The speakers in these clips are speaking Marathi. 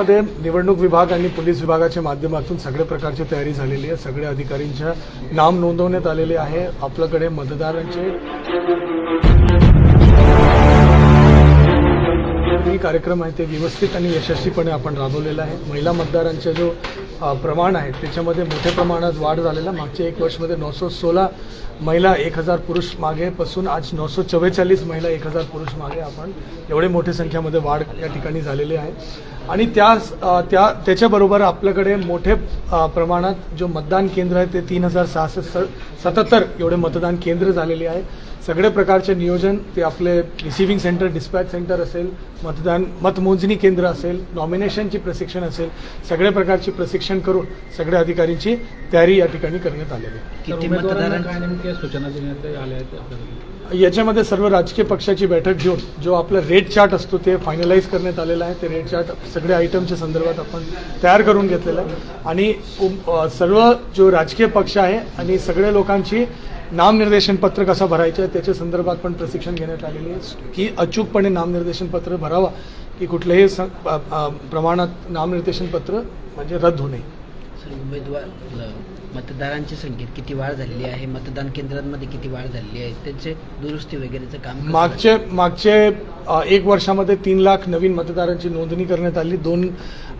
मध्ये निवडणूक विभाग आणि पोलीस विभागाच्या माध्यमातून सगळ्या प्रकारची तयारी झालेली आहे. सगळ्या अधिकाऱ्यांच्या नाम नोंदवण्यात आलेले आहे. आपल्याकडे मतदारांचे हे कार्यक्रम आहे. ते व्यवस्थित आणि यशस्वीपणे आपण राबवलेला आहे. महिला मतदारांचा जो प्रमाण आहे. त्याच्यामध्ये मोठ्या प्रमाणात वाढ झालेला. मागच्या एक वर्षमध्ये नऊशे सोळा महिला एक हजार पुरुष मागेपासून आज नऊशे चव्वेचाळीस महिला एक हजार पुरुष मागे आपण एवढे मोठ्या संख्यामध्ये वाढ या ठिकाणी झालेली आहे. आणि त्या त्या त्याच्याबरोबर आपल्याकडे मोठे प्रमाणात जो मतदान केंद्र आहे ते तीन हजार सहाशे सत्याहत्तर एवढे मतदान केंद्र झालेले आहे. सगळे प्रकारचे नियोजन ते आपले रिसिव्हिंग सेंटर डिस्पॅच सेंटर असेल मतदान मतमोजणी केंद्र असेल नॉमिनेशनची प्रशिक्षण असेल सगळ्या प्रकारची प्रशिक्षण करून सगळ्या अधिकाऱ्यांची तयारी या ठिकाणी करण्यात आलेली आहे. सूचना याच्यामध्ये सर्व राजकीय पक्षाची बैठक घेऊन जो आपला रेट चार्ट असतो ते फायनलाइज करण्यात आलेला आहे. ते रेट चार्ट सगळ्या आयटमच्या संदर्भात आपण तयार करून घेतलेलं आहे. आणि सर्व जो राजकीय पक्ष आहे आणि सगळ्या लोकांची नामनिर्देशन पत्र कसं भरायचं आहे त्याच्या संदर्भात पण प्रशिक्षण घेण्यात आलेले आहे. की अचूकपणे नामनिर्देशन पत्र भरावा की अ, प्रमाणात नामनिर्देशन पत्र म्हणजे रद्द होणे सर उमेदवार मतदारांच्या संख्येत किती वाढ झालेली आहे? मतदान केंद्रांमध्ये किती वाढ झालेली आहे? त्याचे दुरुस्ती वगैरेचं काम मागचे मागचे एक वर्षामध्ये तीन लाख नवीन मतदारांची नोंदणी करण्यात आली. दोन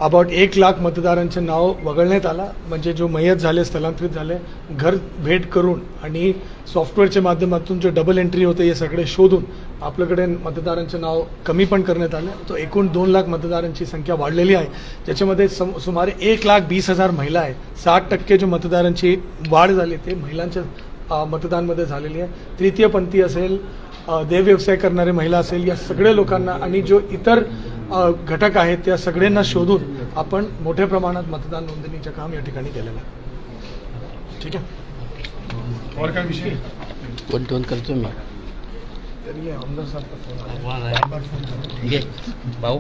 अबाउट एक लाख मतदारांचे नाव वगळण्यात आला. म्हणजे जो मयत झाले स्थलांतरित झाले घर भेट करून आणि सॉफ्टवेअरच्या माध्यमातून जो डबल एंट्री होते हे सगळे शोधून आपल्याकडे मतदारांचे नाव कमी पण करण्यात आले. तो एकूण दोन लाख मतदारांची संख्या वाढलेली आहे. ज्याच्यामध्ये सम सुमारे एक लाख वीस हजार महिला आहेत. साठ टक्के जो मतदारांची वाढ झाली ते महिलांच्या मतदानमध्ये झालेली आहे. तृतीयपंथी असेल अ, देव व्यवसाय करणारे महिला असेल या सगळ्या लोकांना आणि जो इतर घटक आहेत त्या सगळ्यांना शोधून आपण मोठ्या प्रमाणात मतदान नोंदणीचं काम या ठिकाणी केलेलं आहे. ठीक आहे? और काय विषय? वन टोन करतो मी? तरी आमदार साहेब फोन भाऊ?